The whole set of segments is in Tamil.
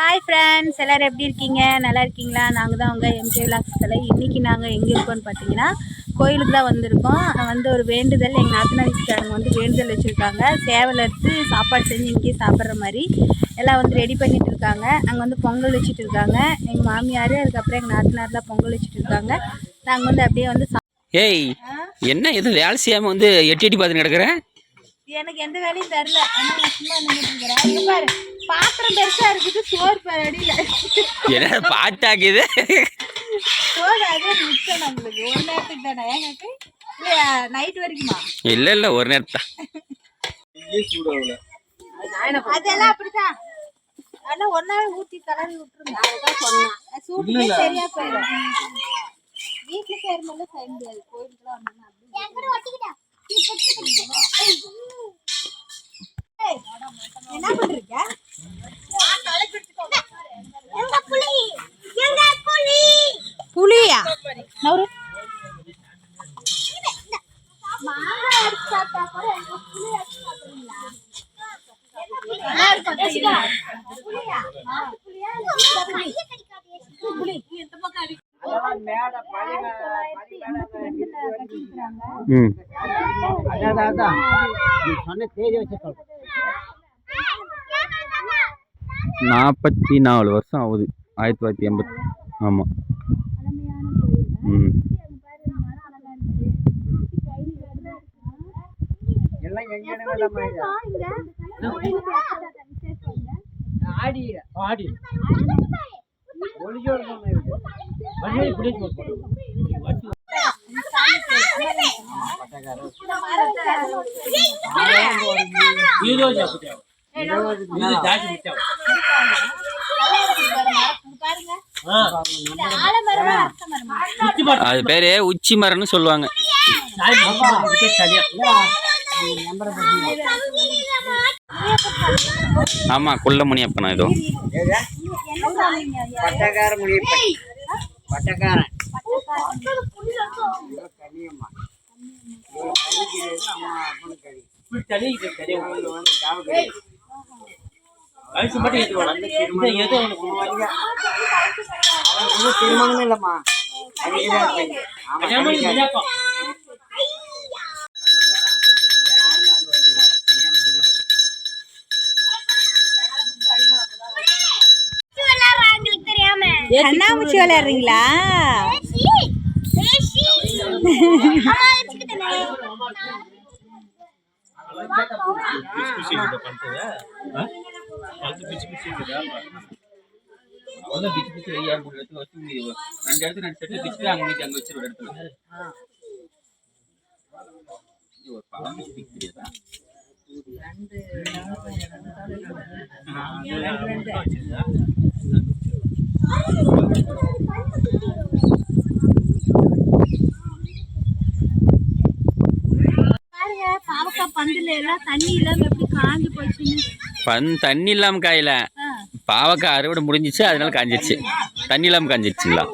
ஹாய் ஃப்ரெண்ட்ஸ் எல்லோரும் எப்படி இருக்கீங்க? நல்லா இருக்கீங்களா? நாங்கள் தான் உங்கள் எம்கே விலாக்ஸ் கலை இன்றைக்கி நாங்கள் எங்கே இருக்கோம்னு பார்த்தீங்கன்னா கோயிலுக்கு தான் வந்திருக்கோம். வந்து ஒரு வேண்டுதல் எங்கள் நாத்தனார் வீட்டுக்காரங்க வந்து வேண்டுதல் வச்சுருக்காங்க. சேவல் எடுத்து சாப்பாடு செஞ்சு இங்கேயே சாப்பிட்ற மாதிரி எல்லாம் வந்து ரெடி பண்ணிட்டு இருக்காங்க. அங்கே வந்து பொங்கல் வச்சுட்டு இருக்காங்க. எங்கள் மாமியார் அதுக்கப்புறம் எங்கள் நாத்தனார்லாம் பொங்கல் வச்சுட்டு இருக்காங்க. நாங்கள் வந்து அப்படியே வந்து ஏய் என்ன எதுவும் வேலை செய்யாம வந்து எட்டி எட்டி பார்த்து கிடக்குற எனக்கு எந்த வேலையும் தரல. ஆனால் நான் சும்மா நின்றுட்டு இருக்கிறேன் பாரு பாத்திரம் பெருசாக இருக்குது சோறு பாரு அடியில். என்ன பாட்டாக்குது சோறு அதே மிச்சம் நம்மளுக்கு. ஒரு நேரத்துக்கு தானே? ஏங்க இல்லையா? நைட் வரைக்குமா? இல்ல இல்ல ஒரு நேரத்தான் அதெல்லாம் அப்படிதான் ஆனா ஒன்னாவே ஊத்தி கலரி விட்டுருங்க. அதுதான் சொன்னேன். சூட்டுக்கே சரியா போயிடும். வீட்டுல செய்யறதுல செய்ய முடியாது. கோயிலுக்குலாம் வந்தோம்னா அப்படி ஏய், என்ன பண்றீங்க? புளியா நவரு. மாங்காய் புளி. ஆயிரத்தி தொள்ளாயிரத்தி எண்பத்தி ரெண்டுல கட்டியிருக்கிறாங்க. ம் நாற்பத்தி நாலு வருஷம் ஆகுது ஆயிரத்தி தொள்ளாயிரத்தி எண்பத்தி ஆமாம். ம் மரம் அழகா அது பேரு உச்சி மரம்னு சொல்லுவாங்க. ஆமா குள்ள முனியப்பனா ஏதோ பட்டக்கார முடியப்பன் பட்டக்காரன். கறி விளையாடுறீங்களா? அவனுக்கு ஒன்றும் திருமணமே இல்லைம்மா அதுக்குதான் பையன். ஆமா, கன்னிக்காரி. கண்ணாமூச்சி விளையாடுறீங்களா ரெண்டு இடத்துல ரெண்டு செட்டு வச்சுட்டு அங்க மீதி அங்க வச்சிரு ஒரு இடத்துல இது ஒரு பழம் தெரியுதா பாருங்க பந்துல எல்லாம் தண்ணி இல்லாம எப்படி காஞ்சு போச்சுன்னு? பன் தண்ணி இல்லாம காயல. பாவக்காய் அறுவடை முடிஞ்சிச்சு அதனால காஞ்சிருச்சு. தண்ணி இல்லாம காஞ்சிருச்சுங்களா.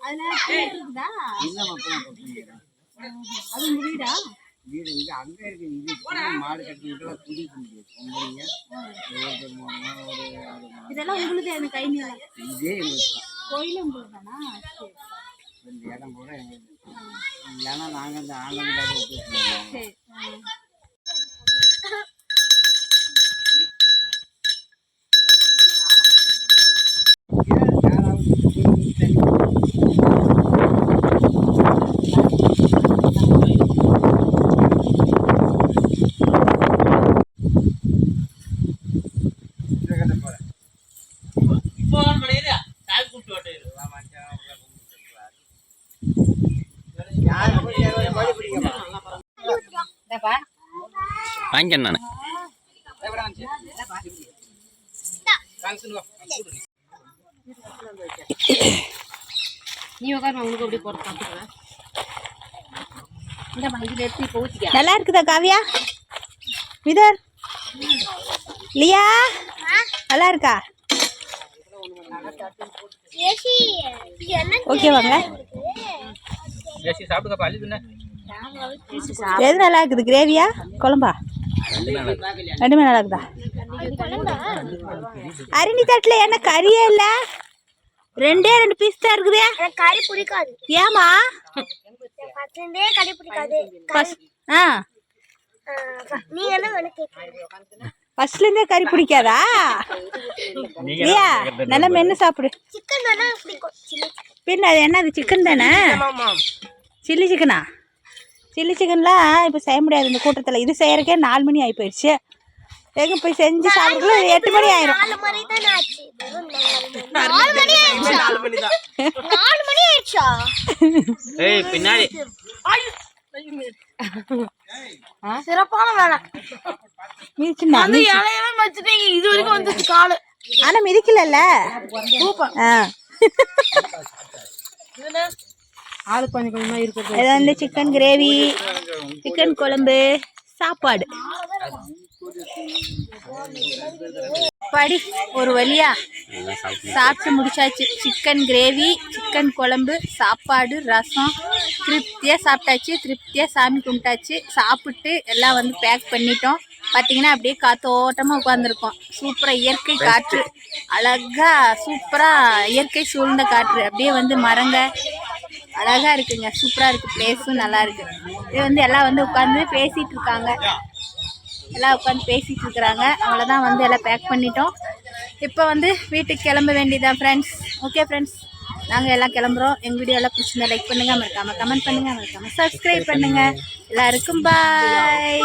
அதனால இருக்குதா வீடா இங்க அங்க இருக்கு இது சும்மா மாடு கட்டிட்டு குடிக்க முடியாது பொம்பளைங்க. ஒரு ஆறு. இதெல்லாம் உங்களுக்கு அந்த கை நீளம் இதே எங்களுக்கு உங்களுக்கு தானா? இந்த இடம் பூரா எங்களுக்கு. ஏன்னா நாங்க இந்த ஆனந்தாக பேசுவோம் சரி ஆ. வாங்கிக்கேன் நான் நீ உட்காரு உங்களுக்கு அப்படி போட்டு சாப்பிடுறேன் இந்த இதுல எடுத்து இப்போ ஊற்றிக்க நல்லா இருக்குதா காவியா? விதர் லியா? நல்லா இருக்கா? ஓகே வாங்க. எது நல்லா இருக்குது கிரேவியா? குழம்பா? ரெண்டுமே நல்லா இருக்குதா அரிணி தட்டில் என்ன கறியே இல்லை? ரெண்டே ரெண்டு பீஸ் தான் இருக்குது. கறி பிடிக்காது. ஏமா கறி பிடிக்காது. ஆ. ஃபர்ஸ்ட்லேருந்தே கறி பிடிக்காதா? இல்லையா நல்லா மென்று சாப்பிடு. பின்ன அது என்னது சிக்கன் தானே? சில்லி சிக்கனா? சில்லி சிக்கன்லாம் இப்போ செய்ய முடியாது இந்த கூட்டத்தில். இது செய்யறக்கே நாலு மணி ஆகி போயிடுச்சு எங்கே போய் செஞ்சு சாப்பிடுறது எட்டு மணி ஆயிரும். பின்னாடி. சிறப்பான வேலை. வச்சுட்டீங்க இது வரைக்கும் வந்துச்சு காலு. ஆனால் மிதிக்கலல்ல? ஆ. ஆளு கொஞ்சம் கொஞ்சமாக இருக்கிறது இது வந்து சிக்கன் கிரேவி சிக்கன் குழம்பு சாப்பாடு. படி ஒரு வழியா. சாப்பிட்டு முடிச்சாச்சு. சிக்கன் கிரேவி சிக்கன் குழம்பு சாப்பாடு ரசம். திருப்தியாக சாப்பிட்டாச்சு. திருப்தியாக சாமி கும்பிட்டாச்சு. சாப்பிட்டு எல்லாம் வந்து பேக் பண்ணிட்டோம். பார்த்தீங்கன்னா அப்படியே காத்தோட்டமாக உட்காந்துருக்கோம் சூப்பராக இயற்கை காற்று. அழகாக சூப்பராக இயற்கை சூழ்ந்த காற்று. அப்படியே வந்து மரங்க அழகா இருக்குங்க. சூப்பரா இருக்கு. பிளேஸும் நல்லா இருக்கு. இது வந்து எல்லாம் வந்து உட்காந்து பேசிட்டு இருக்காங்க. எல்லாம் உட்காந்து பேசிட்டு இருக்கிறாங்க. அவ்வளோதான் வந்து எல்லாம் பேக் பண்ணிட்டோம். இப்போ வந்து வீட்டுக்கு கிளம்ப வேண்டியதான் ஃப்ரெண்ட்ஸ் ஓகே ஃப்ரெண்ட்ஸ் நாங்கள் எல்லாம் கிளம்புறோம். எங்கள் வீடியோ எல்லாம் பிடிச்சிருந்தா லைக் பண்ணுங்க. மறக்காம கமெண்ட் பண்ணுங்க. மறக்காம சப்ஸ்கிரைப் பண்ணுங்க. எல்லாருக்கும் பாய்